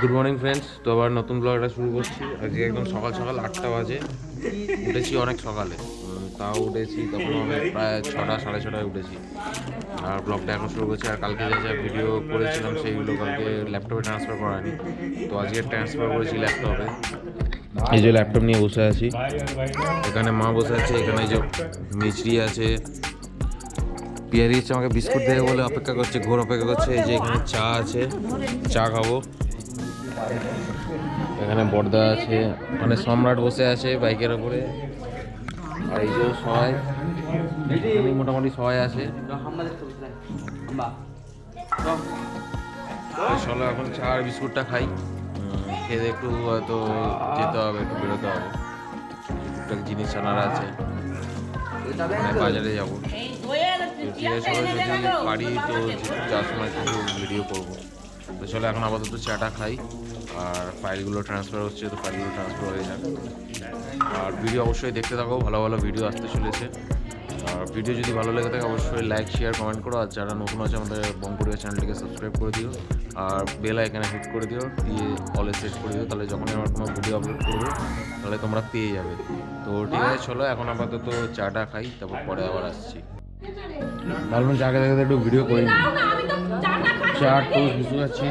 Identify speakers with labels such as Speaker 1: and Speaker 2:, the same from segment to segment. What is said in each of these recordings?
Speaker 1: Good morning friends তো আবার নতুন ব্লগটা শুরু করছি। আজকে একদম সকাল সকাল আটটা বাজে। উঠেছি অনেক সকালে। তাও উঠেছি তখন আমি প্রায় ছটা, সাড়ে ছটায় উঠেছি। আর ব্লগটা এখন শুরু করছি। আর কালকে যা যা ভিডিও করেছিলাম, সেইগুলো কালকে ল্যাপটপে ট্রান্সফার করানি তো আজকে ট্রান্সফার করেছি ল্যাপটপে এই যে ল্যাপটপ নিয়ে বসে আছি। এখানে মা বসে আছে, এখানে যে মিচড়ি আছে। পিয়ারি হচ্ছে আমাকে বিস্কুট দেবে বলে অপেক্ষা করছে, ঘোর অপেক্ষা করছে। এই যে এখানে চা আছে। চা খাব। এখানে বর্দা আছে মানে সম্রাট বসে আছে বাইকের ওপরে। আর এই যে সবাই মোটামুটি সবাই আছে। চলো এখন চা আর বিস্কুটটা খাই। খেয়ে একটু হয়তো যেতে হবে একটু বেরোতে হবে। টুকটাক জিনিস আনার আছে। মানে বাজারে যাব। পারি তো যাওয়ার সময় কিছু ভিডিও করব। তো চলো এখন আপাতত চাটা খাই। আর ফাইলগুলো ট্রান্সফার হচ্ছে তো ফাইলগুলো ট্রান্সফার হয়ে যাক আর ভিডিও অবশ্যই দেখতে থাকো ভালো ভালো ভিডিও আসতে চলেছে। আর ভিডিও যদি ভালো লেগে থাকে অবশ্যই লাইক শেয়ার কমেন্ট করো। আর যারা নতুন আছে আমাদের বঙ্কুরিয়া চ্যানেলটিকে সাবস্ক্রাইব করে দিও। আর বেল আইকনে হিট করে দিও দিয়ে অলে সেট করে দিও। তাহলে যখনই আমার কোনো ভিডিও আপলোড করব তাহলে তোমরা পেয়ে যাবে। তো ঠিক আছে চলো এখন আপাতত চাটা খাই তারপর পরে আবার আসছি। চা খেতে খেতে একটু ভিডিও করি নি। চার টোস ভিজু আছে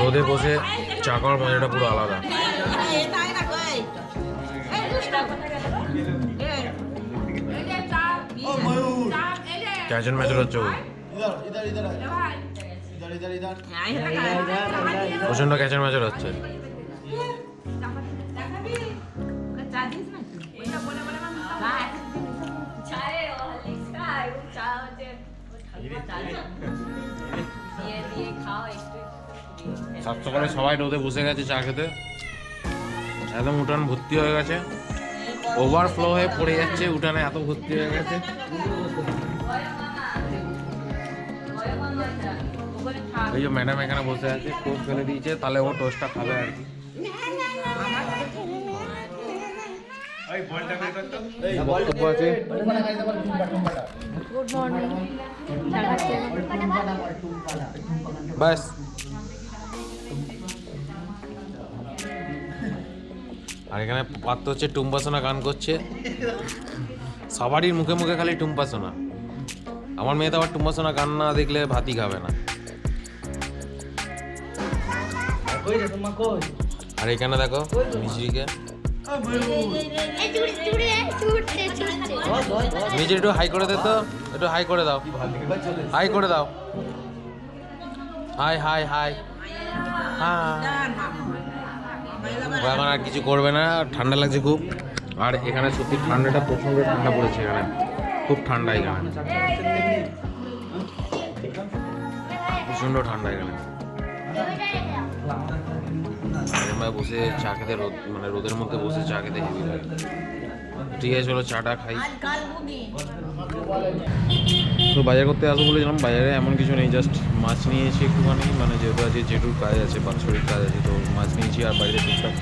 Speaker 1: রোদে বসে চা করার মজাটা পুরো আলাদা। ক্যাজন মেজর হচ্ছে প্রচণ্ড ক্যাচের মেজর হচ্ছে। সাত সকালে সবাই রোদে বসে গেছে চা খেতে একদম উঠান ভর্তি হয়ে গেছে ওভারফ্লো হয়ে পড়ে যাচ্ছে উঠানে এত ভর্তি হয়ে গেছে এই যে ম্যাডাম এখানে বসে আছে টোস্ট ফেলে দিয়েছে তাহলে ও টোস্টটা খাবে আর কি ব্যাস। আর এখানে পাত্র হচ্ছে টুম্পাসোনা গান করছে। সবারই মুখে মুখে খালি টুম্পাসোনা আমার মেয়ে তো আবার টুম্পাসোনা গান না দেখলে ভাতই খাবে না। আর এখানে দেখো মিশ্রিকে মিষ্টি একটু হাই করে দে তো, একটু হাই করে দাও। হাই করে দাও। হাই হাই হাই এখন আর কিছু করবে না ঠান্ডা লাগছে খুব। আর এখানে সত্যি ঠান্ডাটা প্রচণ্ড ঠান্ডা পড়েছে এখানে। খুব ঠান্ডা এখানে। প্রচণ্ড ঠান্ডা এখানে। আমরা বসে চা খেতে রোদ মানে রোদের মধ্যে বসে চা খেতে হেভি লাগে। ঠিক আছে, চলো চাটা খাই। তো বাজার করতে আসব বলেছিলাম বাজারে এমন কিছু নেই জাস্ট মাছ নিয়েছি একটুখানি মানে যেহেতু আজকে জেঠুর কাজ আছে, বাৎসরিক কাজ আছে, তো মাছ নিয়েছি আর বাইরে টুকটাক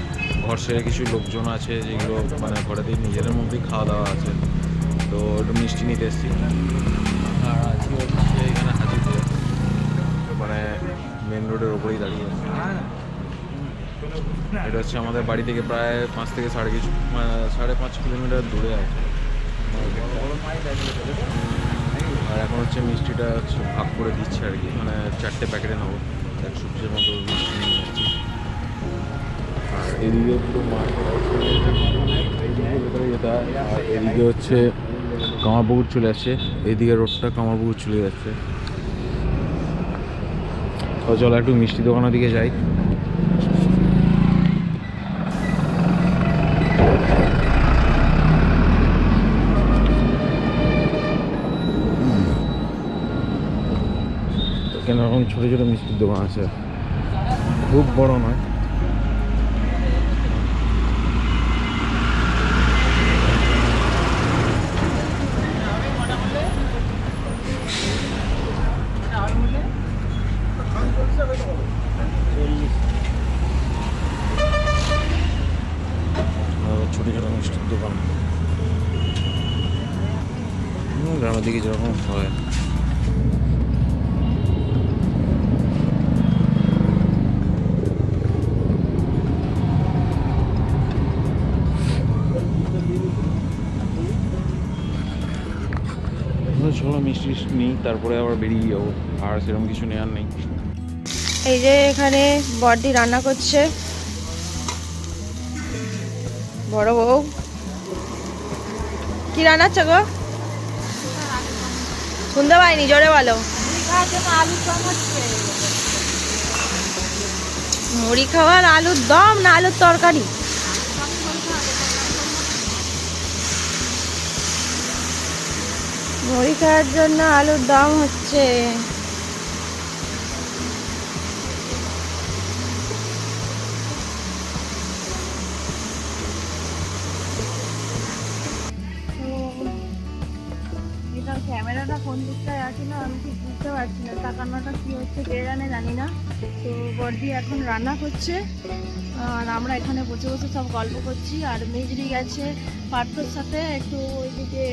Speaker 1: ঘর সেরে কিছু লোকজন আছে, যেগুলো মানে ঘরেদের নিজেদের মধ্যেই খাওয়া দাওয়া আছে, তো একটু মিষ্টি নিতে এসেছি। আর আজকে হচ্ছে এখানে হাজিতে মানে মেন রোডের ওপরেই দাঁড়িয়ে আছে। এটা হচ্ছে আমাদের বাড়ি থেকে প্রায় পাঁচ থেকে সাড়ে কিছু, সাড়ে পাঁচ কিলোমিটার দূরে আছে আর এখন হচ্ছে মিষ্টিটা হচ্ছে ভাগ করে দিচ্ছে আর কি মানে চারটে প্যাকেটে নেব, এক সবজির মতো মিষ্টি নিয়ে যাচ্ছি। আর এদিকে পুরো আর এদিকে হচ্ছে কামারপুকুর চলে আসছে, এদিকে রোডটা কামারপুকুর চলে যাচ্ছে। চলো একটু মিষ্টি দোকানের দিকে যাই। এখানে এরকম ছোটো ছোটো মিষ্টির দোকান আছে। খুব বড় নয়। ছোটো ছোটো মিষ্টির দোকান। গ্রামের দিকে যেরকম হয়। মিষ্টি নিই, তারপরে আবার বেরিয়ে যাব। আর সেরকম কিছু নেওয়ার নেই।
Speaker 2: এই যে এখানে বড়দি রান্না করছে। বড় বউ। কি রান্নাচ্ছ গো? শুনতে পাইনি, জোরে বলো। মুড়ি খাওয়ার আলুর দম না আলুর তরকারি? মুড়ি খাওয়ার জন্য আলুর দম হচ্ছে। ক্যামেরাটা কোন দিকটায় আছে না আমি ঠিক বুঝতে পারছি না। তাকানোটা কী হচ্ছে কে জানে জানি না। তো বর্দি এখন রান্না করছে, আর আমরা এখানে বসে বসে সব গল্প করছি, আর মেজরি গেছে পার্থর সাথে, একটু ওইদিকে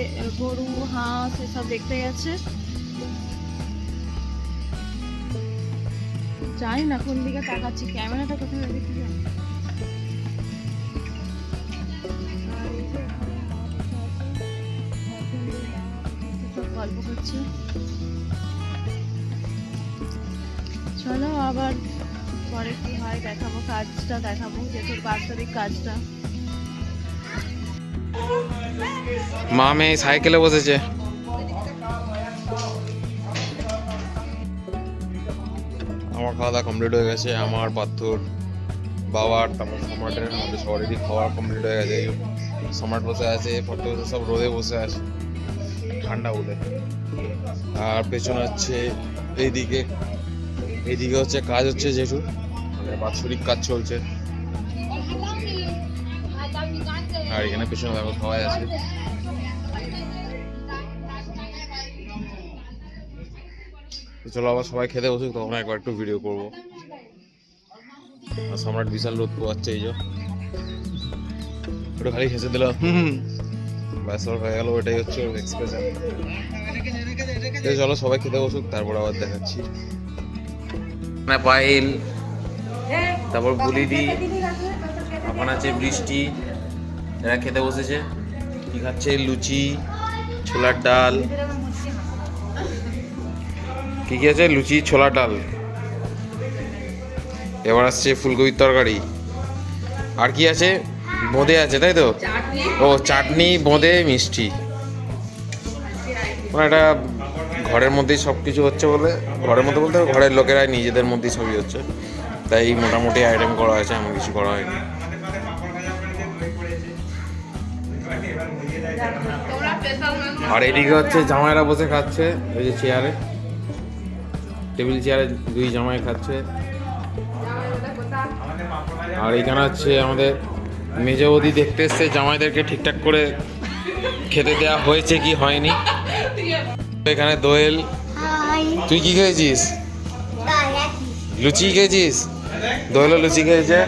Speaker 2: গরু, হাঁস এসব দেখতে গেছে। জানি না কোন দিকে তাকাচ্ছি, ক্যামেরাটা কোথায় রেখেছি জানি গল্প করছে। চলো আবার পরে কি হয় দেখাবো কাজটা দেখাবো যেহেতু বাস্তবিক কাজটা।
Speaker 1: মা মেয়ে সাইকেলে বসেছে। আমার খাওয়া দাওয়া কমপ্লিট হয়ে গেছে আমার পাথর বাবার তারপর সম্রাটের আমাদের সবারই খাওয়া কমপ্লিট হয়ে গেছে। সম্রাট বসে আছে ফটো সব রোদে বসে আছে। ঠান্ডা বলে। আর পেছনে হচ্ছে এইদিকে এইদিকে হচ্ছে কাজ হচ্ছে জেঠুর মানে বাৎসরিক কাজ চলছে। আর এখানে পেছনে দেখো সবাই আছে। চলো আবার সবাই খেতে বসুক তখন একবার একটু ভিডিও করব। সম্রাট বিশাল রোদ পোয়াচ্ছে এই যে। ওটা খালি হেসে দিল হুম। ব্যাস ওর হয়ে গেল ওটাই হচ্ছে ওর এক্সপ্রেশন চলো, সবাই খেতে বসুক, তারপর আবার দেখাচ্ছি। পায়েল, তারপর বুলিদি, এখন আছে বৃষ্টি, এরা খেতে বসেছে। কি খাচ্ছে? লুচি, ছোলার ডাল। কি কি আছে? লুচি, ছোলার ডাল। এবার আসছে ফুলকপির তরকারি। আর কি আছে? বোঁদে আছে, তাই তো? ও, চাটনি, বোঁদে, মিষ্টি। মানে এটা ঘরের মধ্যেই সব কিছু হচ্ছে বলে, ঘরের মধ্যে বলতে ঘরের লোকেরাই নিজেদের মধ্যেই সবই হচ্ছে। তাই মোটামুটি আইটেম করা হয়েছে, এমন কিছু করা হয়নি। আর এদিকে হচ্ছে জামাইরা বসে খাচ্ছে ওই যে চেয়ারে টেবিল চেয়ারে দুই জামাই খাচ্ছে। আর এখানে হচ্ছে আমাদের মেজে বৌদি দেখতে এসছে জামাইদেরকে ঠিকঠাক করে খেতে দেওয়া হয়েছে কি হয়নি? এখানে দোয়েল তুই কি খেয়েছিস? লুচি খেয়েছিস? দোয়েলও লুচি খেয়েছে।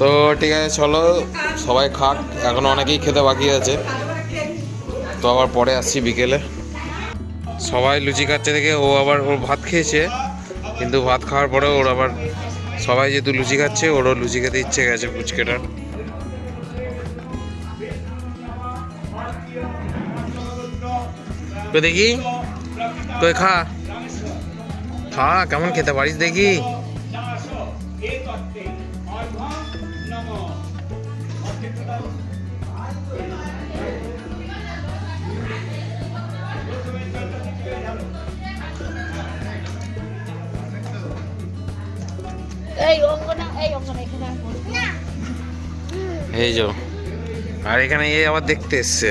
Speaker 1: তো ঠিক আছে চলো সবাই খাক এখনও অনেকেই খেতে বাকি আছে। তো আবার পরে আসছি বিকেলে। সবাই লুচি খাচ্ছে দেখে, ও আবার ওর ভাত খেয়েছে, কিন্তু ভাত খাওয়ার পরে ওর আবার সবাই যেহেতু লুচি খাচ্ছে, ওরও লুচি খেতে ইচ্ছে গেছে পুচকেটার। তো দেখি, তুই খা। খা, কেমন খেতে পারিস দেখি। এই যো আর এখানে এ আবার দেখতে এসছে।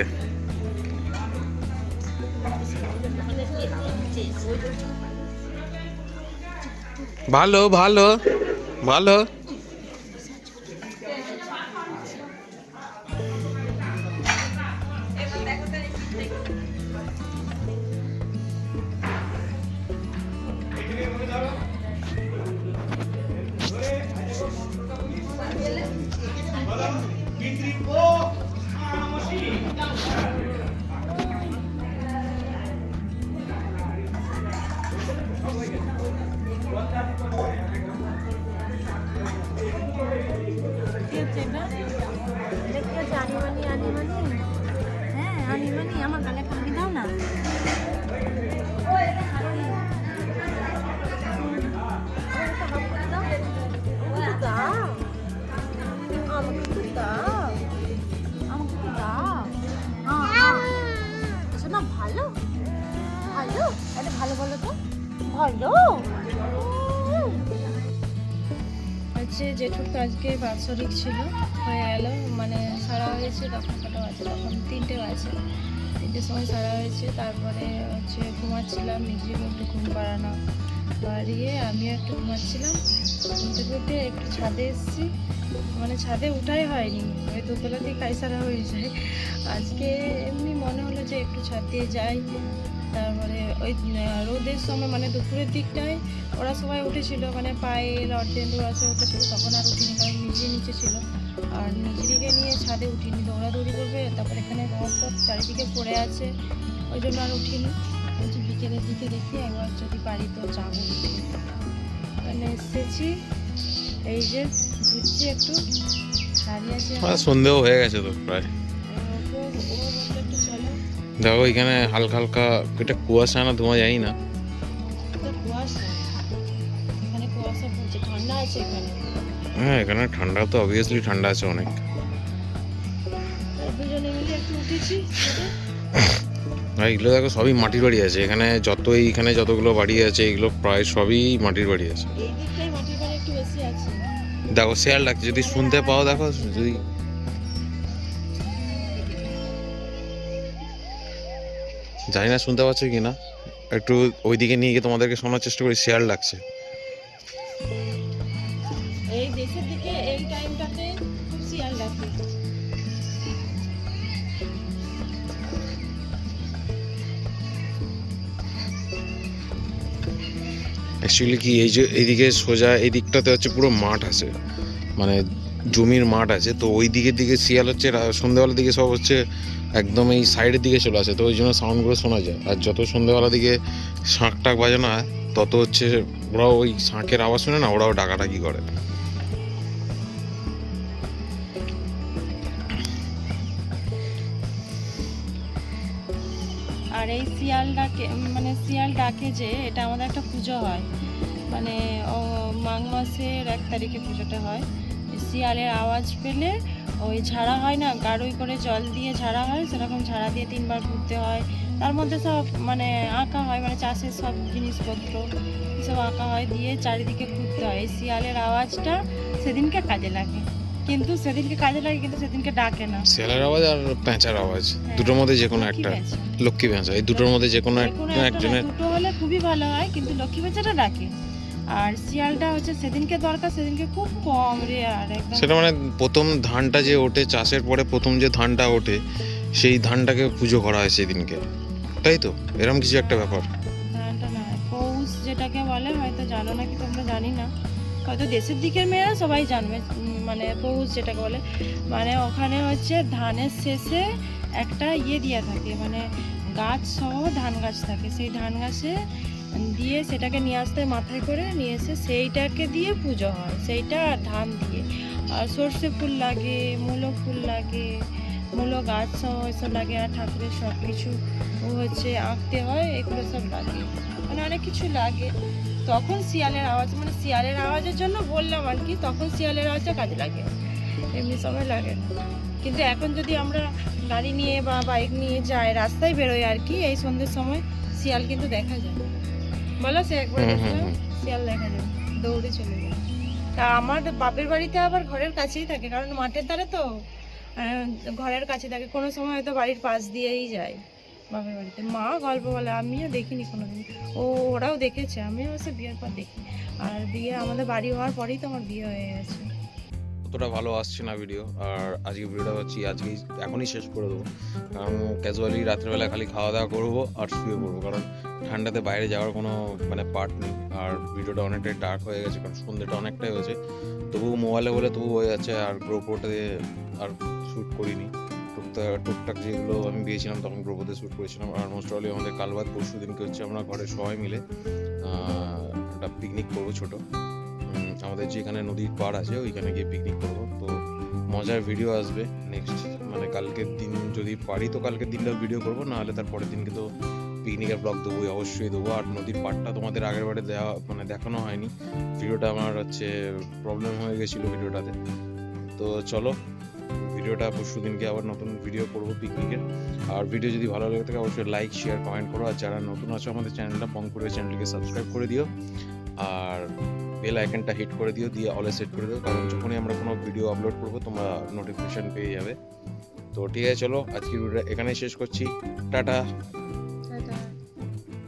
Speaker 1: ভালো ভালো ভালো।
Speaker 2: জেঠুর তো আজকে বাৎসরিক ছিল, হয়ে গেল মানে সারা হয়েছে, তখন কটা বাজে, তখন তিনটে বাজে। তিনটের সময় সারা হয়েছে, তারপরে হচ্ছে ঘুমাচ্ছিলাম, নিজেকে একটু ঘুম পাড়ানো বাড়িয়ে আমিও একটু ঘুমাচ্ছিলাম। ঘুমতে ঘুরতে একটু ছাদে এসেছি মানে ছাদে উঠাই হয়নি, ওই দোতলা দিয়ে কাইসারা হয়ে যায়। আজকে এমনি মনে হলো যে একটু ছাদ দিয়ে যাই, তারপরে ওই রোদের সময় মানে দুপুরের দিকটায় ওরা সবাই উঠেছিল মানে পায়েল অর্ধেন্দু আছে উঠেছিল তখন আর উঠিনি কারণ নিজে নিচে ছিল। আর নিজেদিকে নিয়ে ছাদে উঠিনি দৌড়াদৌড়ি করবে তারপর এখানে রথ চারিদিকে পড়ে আছে ওই জন্য আর উঠিনি। বলছি বিকেলের দিকে দেখি একবার যদি পারি তো যাব। মানে এসেছি এই যে ঘুরছি একটু দাঁড়িয়ে আছি
Speaker 1: মানে সন্ধেও হয়ে গেছে তো প্রায়। দেখো এখানে হালকা হালকা এটা কুয়াশা না ধোঁয়া যাই না।
Speaker 2: কুয়াশা। আছে এখানে।
Speaker 1: হ্যাঁ এখানে ঠান্ডা তো অবভিয়াসলি ঠান্ডা আছে অনেক।
Speaker 2: দুজনে মিলে একটু উঠেছি
Speaker 1: আর এগুলো দেখো সবই মাটির বাড়ি আছে। এখানে যত এইখানে যতগুলো বাড়ি আছে এগুলো প্রায় সবই মাটির বাড়ি আছে। দেখো শেয়াল লাগছে যদি শুনতে পাও দেখো যদি জানি না শুনতে পাচ্ছ কি না একটু ওইদিকে নিয়ে গিয়ে তোমাদেরকে শোনার চেষ্টা করি শেয়াল লাগছে অ্যাকচুয়ালি কি, এই যে এইদিকে সোজা এই দিকটাতে হচ্ছে পুরো মাঠ আছে। মানে জমির মাঠ আছে, তো ওই দিকের দিকে শিয়াল হচ্ছে, রা- সন্ধ্যেবেলার দিকে সব হচ্ছে একদম এই সাইডের দিকে চলে আসে, তো ওই জন্য সাউন্ডগুলো শোনা যায়। আর যত সন্ধ্যেবেলার দিকে শাঁখ টাক বাজানো হয় তত হচ্ছে ওরাও ওই শাঁখের আওয়াজ শুনে না, ওরাও ডাকাডাকি করে।
Speaker 2: শিয়াল ডাকে মানে শিয়াল ডাকে যে এটা আমাদের একটা পুজো হয়। মানে মাঘ মাসের এক তারিখে পুজোটা হয়। শিয়ালের আওয়াজ পেলে ওই ঝাড়া হয় না গাড়ই করে জল দিয়ে ঝাড়া হয়, সেরকম ঝাড়া দিয়ে তিনবার ঘুরতে হয়। তার মধ্যে সব মানে আঁকা হয় মানে চাষের সব জিনিসপত্র সব আঁকা হয়, দিয়ে চারিদিকে ঘুরতে হয়। এই শিয়ালের আওয়াজটা সেদিনকে কাজে লাগে। কিন্তু সেদিনকে কাজে লাগে কিন্তু সেদিনকে ডাকে না।
Speaker 1: শিয়ালের আওয়াজ আর প্যাঁচার আওয়াজ দুটোর মধ্যে যে কোনো একটা লক্ষ্মী প্যাঁচা এই দুটোর মধ্যে যে কোনো
Speaker 2: একটা
Speaker 1: একজনের
Speaker 2: দুটো হলে খুবই ভালো হয় কিন্তু লক্ষ্মী বেচারা ডাকে। আর শিয়ালটা হচ্ছে সেদিনকে দরকার সেদিনকে খুব কম রে আর একদম।
Speaker 1: সেটা মানে প্রথম ধানটা যে ওঠে চাষের পরে প্রথম যে ধানটা ওঠে সেই ধানটাকে পুজো করা হয় সেদিনকে। তাই তো? এরকম কিছু একটা ব্যাপার।
Speaker 2: ধানটা না পৌষ যেটাকে বলে হয়তো জানো নাকি তোমরা জানি না। হয়তো দেশের দিকের মেয়েরা সবাই জানবে মানে পৌষ যেটাকে বলে মানে ওখানে হচ্ছে ধানের শেষে একটা ইয়ে দেওয়া থাকে মানে গাছ সহ ধান গাছ থাকে। সেই ধান গাছে দিয়ে সেটাকে নিয়ে আসতে মাথায় করে নিয়ে এসে সেইটাকে দিয়ে পুজো হয়, সেইটা ধান দিয়ে। আর সর্ষে ফুল লাগে, মূলো ফুল লাগে, মূলো গাছ সহ এসব লাগে, আর ঠাকুরের সব কিছু হচ্ছে আঁকতে হয়, এগুলো সব লাগে। মানে অনেক কিছু লাগে। তখন শিয়ালের আওয়াজ মানে শিয়ালের আওয়াজের জন্য বললাম আর কি তখন শিয়ালের আওয়াজটা কাজে লাগে এমনি সময় লাগে। কিন্তু এখন যদি আমরা গাড়ি নিয়ে বা বাইক নিয়ে যাই রাস্তায় বেরোই আর কি এই সন্ধ্যের সময় শিয়াল কিন্তু দেখা যায়। বলো সে একবার। শিয়াল দেখা যায় দৌড়ে চলে যায়। তা আমার বাপের বাড়িতে আবার ঘরের কাছেই থাকে কারণ মাঠের ধারে তো ঘরের কাছে থাকে কোনো সময় হয়তো বাড়ির পাশ দিয়েই যায়। বাপের বাড়িতে। মা গল্প বলে, আমিও দেখিনি কোনোদিন। ও, ওরাও দেখেছে আমি অবশ্য বিয়ের পর দেখি আর বিয়ে আমাদের বাড়ি হওয়ার পরেই তো আমার বিয়ে হয়ে গেছে।
Speaker 1: অতটা ভালো আসছে না ভিডিও আর আজকে ভিডিওটা হচ্ছি আজকেই, এখনই শেষ করে দেবো। কারণ ক্যাজুয়ালি রাত্রেবেলা খালি খাওয়া দাওয়া করব আর শুয়ে পড়ব, কারণ ঠান্ডাতে বাইরে যাওয়ার কোনো মানে পার্ট নেই। আর ভিডিওটা অনেকটাই ডার্ক হয়ে গেছে, কারণ সন্ধ্যেটা অনেকটাই হয়েছে। তবুও মোবাইলে বলে তবু হয়ে যাচ্ছে, আর গ্রোপোতে আর শ্যুট করিনি। টুকটাক যেগুলো আমি গিয়েছিলাম, তখন গ্রোপোতে শ্যুট করেছিলাম। আর মোস্ট অলি আমাদের কালবাদ পরশু দিনকে হচ্ছে আমরা ঘরের সবাই মিলে একটা পিকনিক করব ছোটো। আমাদের যেখানে নদীর পাড় আছে, ওইখানে গিয়ে পিকনিক করব। তো, মজার ভিডিও আসবে নেক্সট মানে কালকের দিন যদি পারি তো কালকের দিনটা ভিডিও করব, নাহলে তার পরের দিনকে তো পিকনিকের ব্লগ দেবোই, অবশ্যই দেবো। আর নদীর পাড়টা তোমাদের আগের বারে দেওয়া মানে দেখানো হয়নি। ভিডিওটা আমার হচ্ছে প্রবলেম হয়ে গেছিল ভিডিওটাতে তো চলো ভিডিওটা পরশু দিনকে আবার নতুন ভিডিও করব পিকনিকের আর ভিডিও যদি ভালো লেগে থাকে, অবশ্যই লাইক শেয়ার কমেন্ট করো। আর যারা নতুন আছো আমাদের চ্যানেলটা বং করে চ্যানেলটিকে সাবস্ক্রাইব করে দিও। আর বেল আইকনটা হিট করে দিও, দিয়ে অলে সেট করে দিও। কারণ যখনই আমরা কোনো ভিডিও আপলোড করব, তোমরা নোটিফিকেশান পেয়ে যাবে। তো ঠিক আছে, চলো, আজকের ভিডিওটা এখানেই শেষ করছি। টাটা!